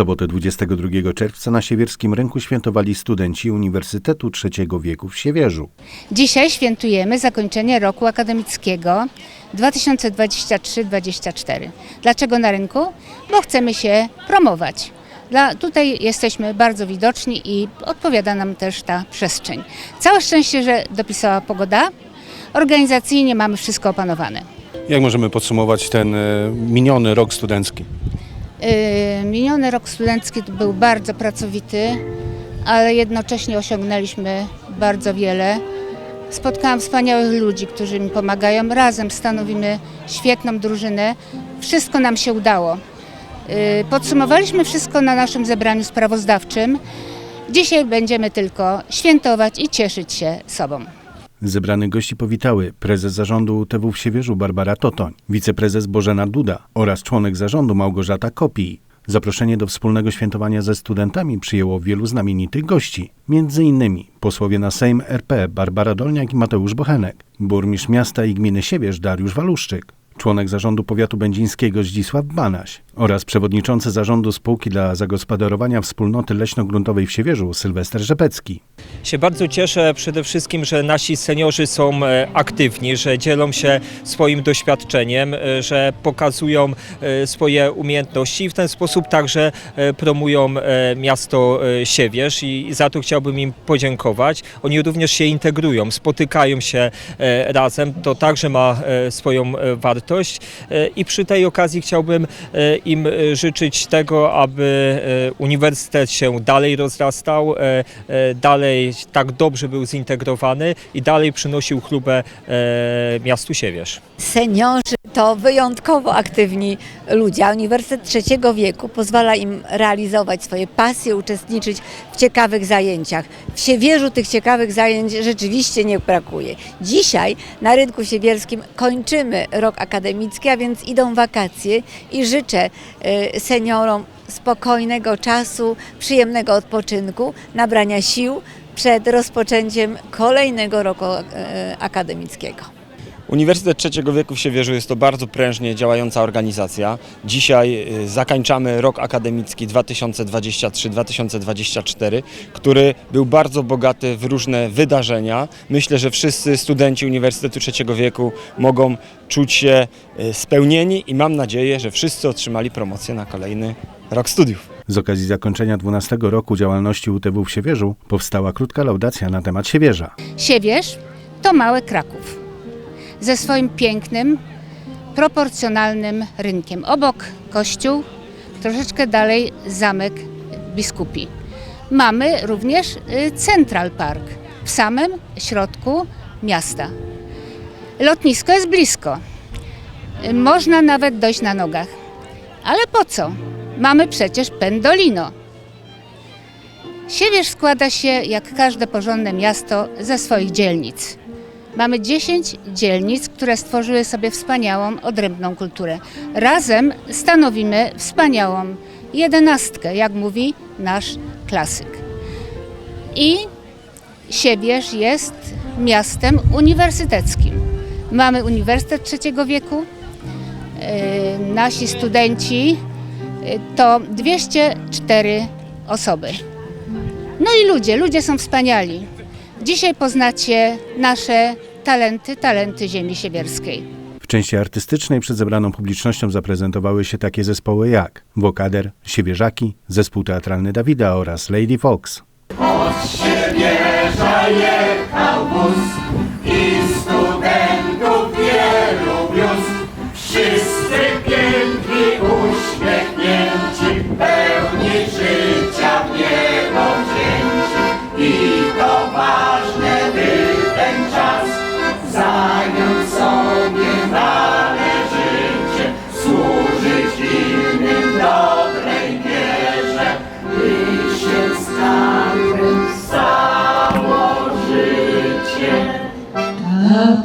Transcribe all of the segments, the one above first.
sobotę 22 czerwca na Siewierskim Rynku świętowali studenci Uniwersytetu Trzeciego Wieku w Siewierzu. Dzisiaj świętujemy zakończenie roku akademickiego 2023-2024. Dlaczego na rynku? Bo chcemy się promować. Dla, tutaj jesteśmy bardzo widoczni i odpowiada nam też ta przestrzeń. Całe szczęście, że dopisała pogoda. Organizacyjnie mamy wszystko opanowane. Jak możemy podsumować ten e, miniony rok studencki? Yy, Miniony rok studencki był bardzo pracowity, ale jednocześnie osiągnęliśmy bardzo wiele. Spotkałam wspaniałych ludzi, którzy mi pomagają. Razem stanowimy świetną drużynę. Wszystko nam się udało. Yy, Podsumowaliśmy wszystko na naszym zebraniu sprawozdawczym. Dzisiaj będziemy tylko świętować i cieszyć się sobą. Zebranych gości powitały prezes zarządu UTW w Siewierzu Barbara Totoń, wiceprezes Bożena Duda oraz członek zarządu Małgorzata Kopij. Zaproszenie do wspólnego świętowania ze studentami przyjęło wielu znamienitych gości, między innymi posłowie na Sejm RP Barbara Dolniak i Mateusz Bochenek, burmistrz miasta i gminy Siewierz Dariusz Waluszczyk, członek zarządu powiatu będzińskiego Zdzisław Banaś oraz przewodniczący zarządu spółki dla zagospodarowania wspólnoty leśno-gruntowej w Siewierzu Sylwester Rzepecki. się bardzo cieszę przede wszystkim, że nasi seniorzy są e, aktywni, że dzielą się swoim doświadczeniem, e, że pokazują e, swoje umiejętności i w ten sposób także promują miasto Siewierz i za to chciałbym im podziękować. Oni również się integrują, spotykają się razem, to także ma swoją wartość i przy tej okazji chciałbym im e, życzyć tego, aby e, uniwersytet się dalej rozrastał, e, dalej tak dobrze był zintegrowany i dalej przynosił chlubę miastu Siewierz. Seniorzy to wyjątkowo aktywni ludzie, Uniwersytet Trzeciego Wieku pozwala im realizować swoje pasje, uczestniczyć w ciekawych zajęciach. W Siewierzu tych ciekawych zajęć rzeczywiście nie brakuje. Dzisiaj na rynku siewierskim kończymy rok akademicki, a więc idą wakacje i życzę y, seniorom spokojnego czasu, przyjemnego odpoczynku, nabrania sił przed rozpoczęciem kolejnego roku y, akademickiego. Uniwersytet Trzeciego Wieku w Siewierzu jest to bardzo prężnie działająca organizacja. Dzisiaj y, zakończamy rok akademicki 2023-2024, który był bardzo bogaty w różne wydarzenia. Myślę, że wszyscy studenci Uniwersytetu Trzeciego Wieku mogą czuć się y, spełnieni i mam nadzieję, że wszyscy otrzymali promocję na kolejny rok studiów. Z okazji zakończenia 12 roku działalności UTW w Siewierzu powstała krótka laudacja na temat Siewierza. Siewierz to mały Kraków ze swoim pięknym, proporcjonalnym rynkiem. Obok kościół, troszeczkę dalej zamek biskupi. Mamy również y, Central Park w samym środku miasta. Lotnisko jest blisko. Można nawet dojść na nogach. Ale po co? Mamy przecież Pendolino. Siewierz składa się, jak każde porządne miasto, ze swoich dzielnic. Mamy 10 dzielnic, które stworzyły sobie wspaniałą, odrębną kulturę. Razem stanowimy wspaniałą jedenastkę, jak mówi nasz klasyk. I Siewierz jest miastem uniwersyteckim. Mamy Uniwersytet Trzeciego Wieku. Yy, Nasi studenci yy, to 204 osoby. No i ludzie, ludzie są wspaniali. Dzisiaj poznacie nasze talenty, talenty ziemi siewierskiej. W części artystycznej przed zebraną publicznością zaprezentowały się takie zespoły jak Wokader, Siewierzaki, zespół teatralny Dawida oraz Lady Fox.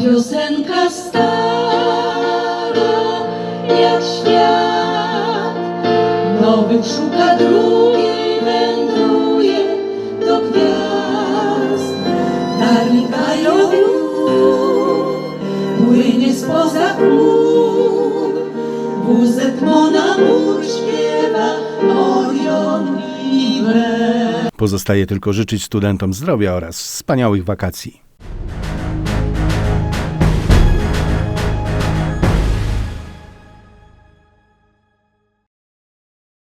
Piosenka stara jak świat. Nowych szuka drugiej wędruje do gwiazd. Darlikają płynie spoza chmur. Wózek Mona mu śpiewa Ojo, Pozostaje tylko życzyć studentom zdrowia oraz wspaniałych wakacji.